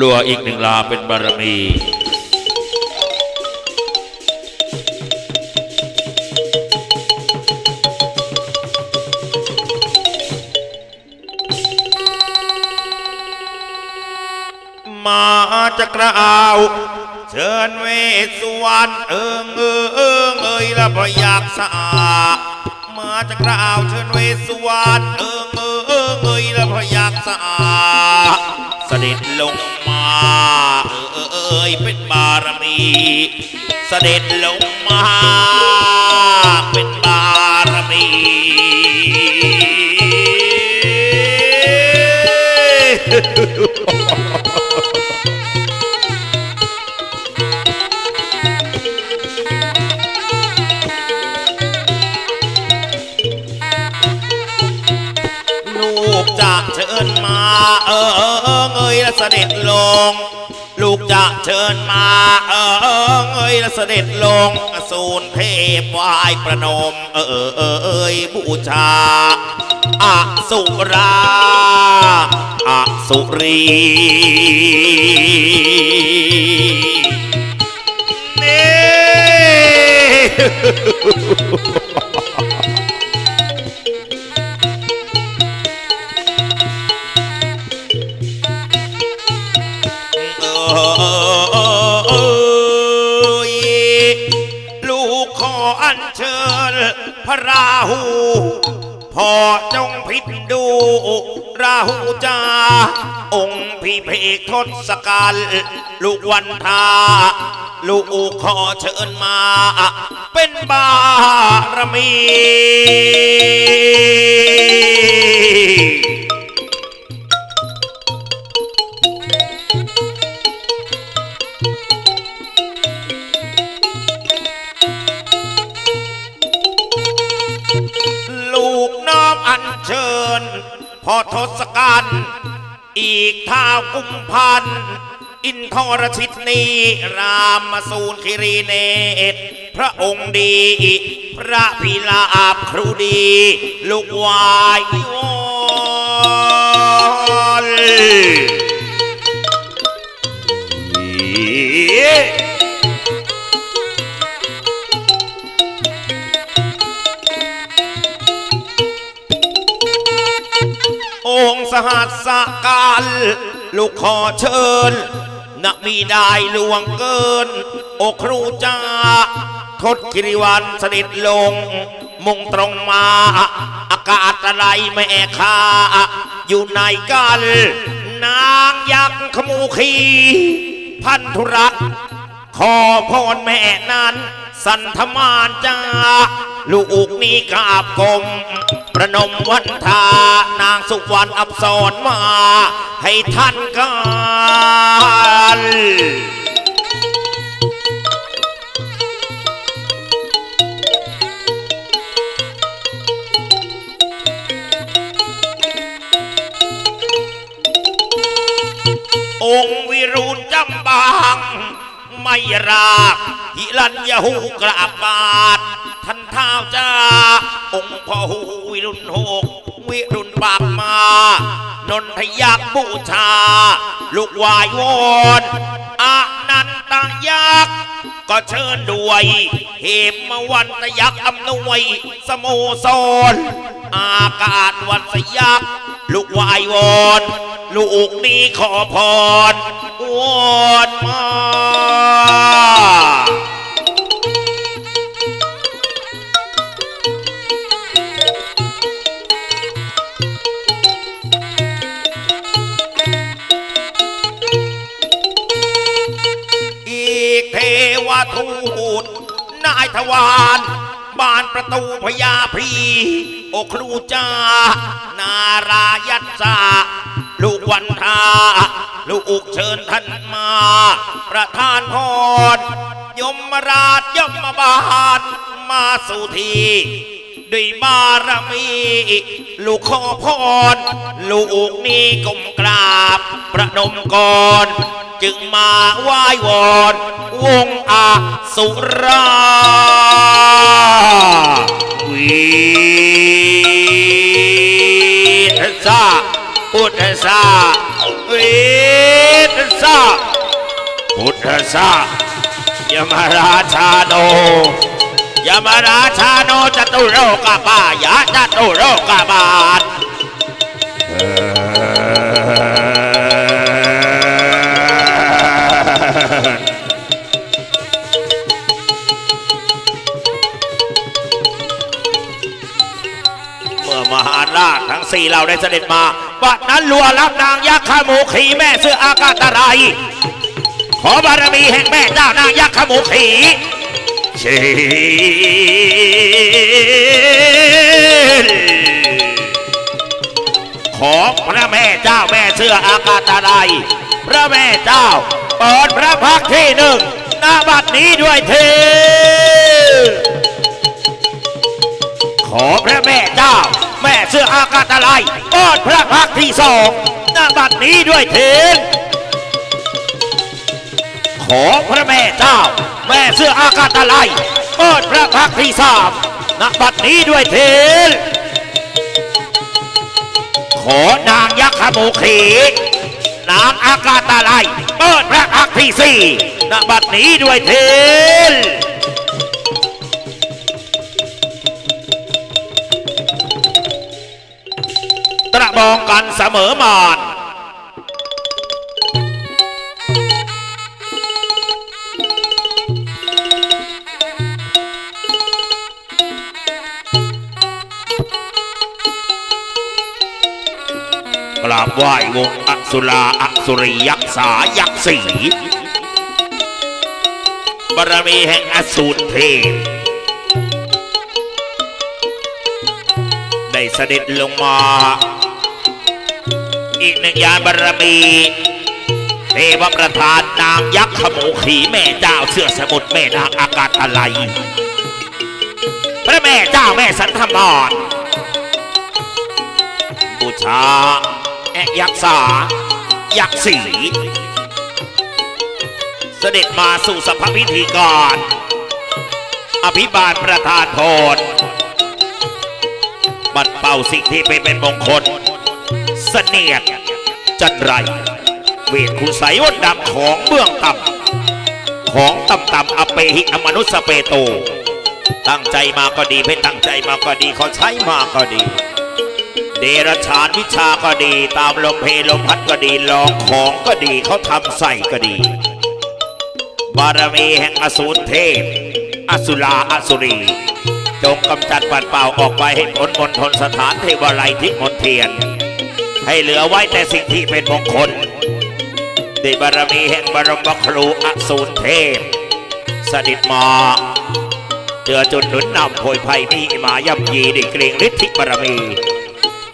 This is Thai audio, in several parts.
ลัวอีกหนึ่งลาเป็นบารมีมาจะกล่าวเชิญเวสุวรรณเอิงเอิงเอิงเอ้ยละพอยากสะอาดมาจะกล่าวเชิญเวสุวรรณเอิงเอิงเอิงเอ้ยละพอยากสะอาด ด็จลงมา เออเออเอยเป็นบารมี เสด็จลงมา เออเออเงยและเสด็จลง ลูกจะเชิญมา เออเออเงยและเสด็จลงสูรเทพไหวายประนมเออเออเออเอยบูชาอสุราอสุรีนี่ พระราหูพอจงพิดดู ราหูจาองค์พี่เพกทศกัณฐ์ลูกวันทาลูกขอเชิญมา เป็นบารมี กุมพันธ์อินทรชิตนีรามมาสูนคิรีเนตพระองค์ดี พระพิลาบครูดี ลูกวายวอนองค์สหัสการ ลูกขอเชิญนักมีได้ลวงเกิน โอครูจ้าทศกิริวันสด็จลง มุ่งตรงมา อากาศอะไรแม่คาอยู่ในกัน นางยักษ์ขมูขี พันธุรักขอพรแม่นั้น สันธมานจ้า ลูกนี้กาบกรม ประนมวันทานางสุวรรณอับสรมา ให้ท่านกันองค์วิรุณจำบางไม่รากหิรัญยหูกราบบาทท่านเท้าจ้าองค์พ่อหู รุณหกวิรุณบาปมานนทยักษ์บูชา ลูกวายวอนอานันตยักษ์ก็เชิญด้วย เหมมาวันตยักษ์อำนวยสโมสรอากาศวันสยักษ์ลูกวายวอนลูกนี้ขอพรวอนมา ทูตนายทวารบานประตูพญาพีโอครูจา นารายัตสาลูกวันทาลูกอุกเชิญท่านมา ประทานพรยมราชยมบาลมาสู่ทีด้วยบารมี ลูกขอพร ลูกนี้ก้มกราบ ประนมก่อน จึงมาไหว้วอนวงอาสุราวีทซาอุทซาวีทซาสะยมราชาโนยมราชาโนจตุโรกปายะจตุโรกบาท อมหาราชทั้งสี่เราได้เสด็จมาบัดนั้นลัวรับนางยักษ์ขมูขีแม่เสื้ออากาตไรายขอบารมีแห่งแม่เจ้านางยักษ์ขมูขีชีขอพระแม่เจ้าแม่เสื้ออากาตไรายพระแม่เจ้าเปิดพระพักตร์ที่หนึ่งหน้าบัดนี้ด้วยเถิดขอพระแม่เจ้า แม่เสื้ออากาตะไลป้อนพระพักตร์ที่สองณบัดนี้ด้วยเถิดขอพระแม่เจ้า แม่เสื้ออากาตะไลป้อนพระพักตร์ที่สามณบัดนี้ด้วยเถิดขอนางยักษ์ขมูขีนางอากาตะไลเปิดพระพักตร์ที่สี่ณบัดนี้ด้วยเถิด ตระบองกันเสมอมานกราบไหว้วงอสุราอสุริยักษ์สายักษ์สีบารมีแห่งอสูรเทพได้เสด็จลงมา อีกหนึ่งยานบารมีเทวประธานนางยักษ์ขโมขีแม่เจ้าเสื้อสมุทรแม่นางอากาศอะไร พระแม่เจ้าแม่สันธมรบูชาแอกยักษ์สายักษ์สีเสด็จมาสู่สัพพิธีการอภิบาลประธานพรบัดเป่าสิ่งที่เป็นเป็นมงคล เสนียดจันไร เวทคุณใสยวัดดำของเบื้องต่ำของต่ำต่ำอเปหิอมนุสสเปโต ตั้งใจมาก็ดีไม่ตั้งใจมาก็ดีเขาใช้มาก็ดี เดรฉานวิชาก็ดี ตามลมเพลลมพัดก็ดีลองของก็ดีเขาทำใส่ก็ดี บารมีแห่งอสูรเทพ อสุราอสุรีจงกำจัดปัดเป่าออกไปให้พ้นมณฑลสถานเทวไลยทิศมนเทียน ให้เหลือไว้แต่สิ่งที่เป็นมงคลด้วยบารมีแห่งบรมครูอสูรเทพ สดิตมาเจือจุดหนุนนำโผยภัยมีมาย่ำยีด้วยเกรงฤทธิบารมี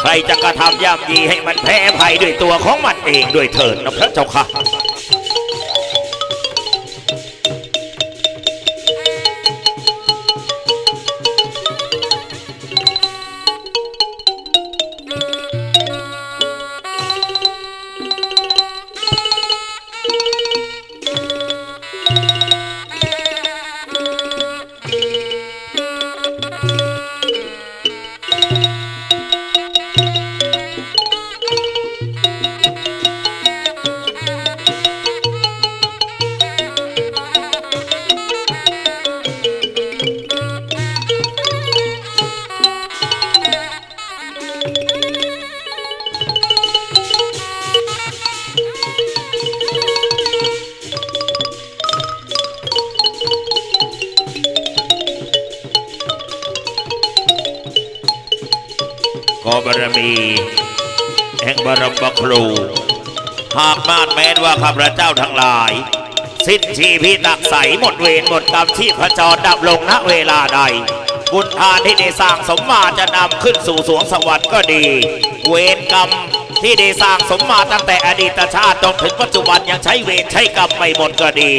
ใครจะกระทำย่ำยีให้มันแพ้ภัยด้วยตัวของมันเองด้วยเถิดนะพระเจ้าค่ะ รมครู หากมาดแม้นว่าข้าพระเจ้าทั้งหลาย สิ้นชีพิตักใสหมดเวรหมดกรรมที่พระจรดับลงณเวลาใด บุญทานที่ได้สร้างสมมาจะนำขึ้นสู่สวงสวรรค์ก็ดี เวรกรรมที่ได้สร้างสมมาตั้งแต่อดีตชาติจนถึงปัจจุบันยังใช้เวรใช้กรรมไม่หมดก็ดี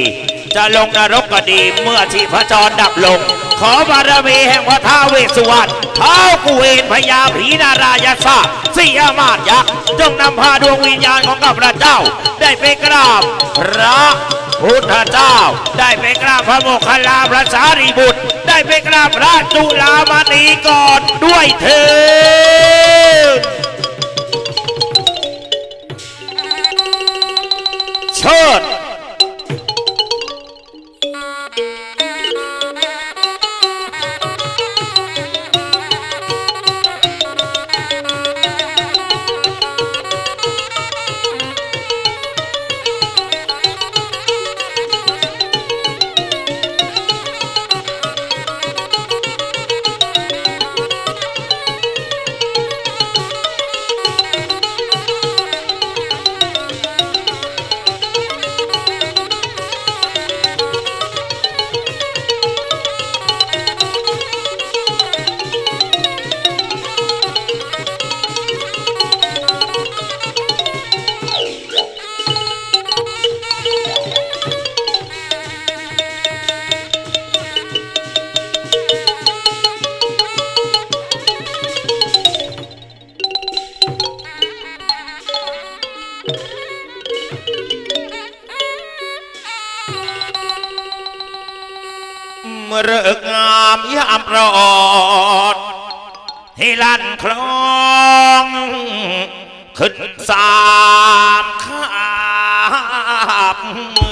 จะลงนรกก็ดีเมื่อชีพจรดับลง ขอบารมีแห่งพระท้าวเวสสุวรรณเท้ากุเวนพญาผีนารายาซาสี่อามาตยักษ์จงนำพาดวงวิญญาณของข้าพระเจ้า ได้ไปกราบพระพุทธเจ้า ได้ไปกราบพระโมคคัลลาพระสารีบุตร ได้ไปกราบพระจุลามณีก่อนด้วยเถิดเชิด ให้ลั่นคลองขึ้นสามขาบมื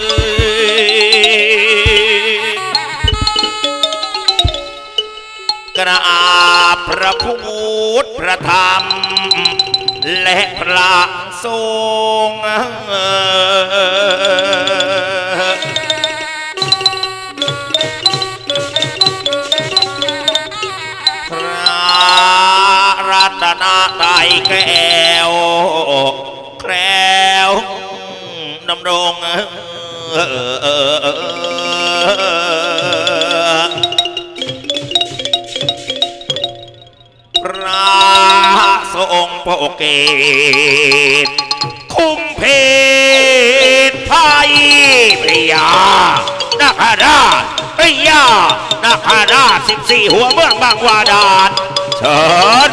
อกราบพระพุทธพระธรรม และพระสงฆ์ พระทรงโปรเกตคุ้มเพศไทยพยานาคาราชพยานาคาราชสิบสี่หัวเมืองบางวาดานเชิญ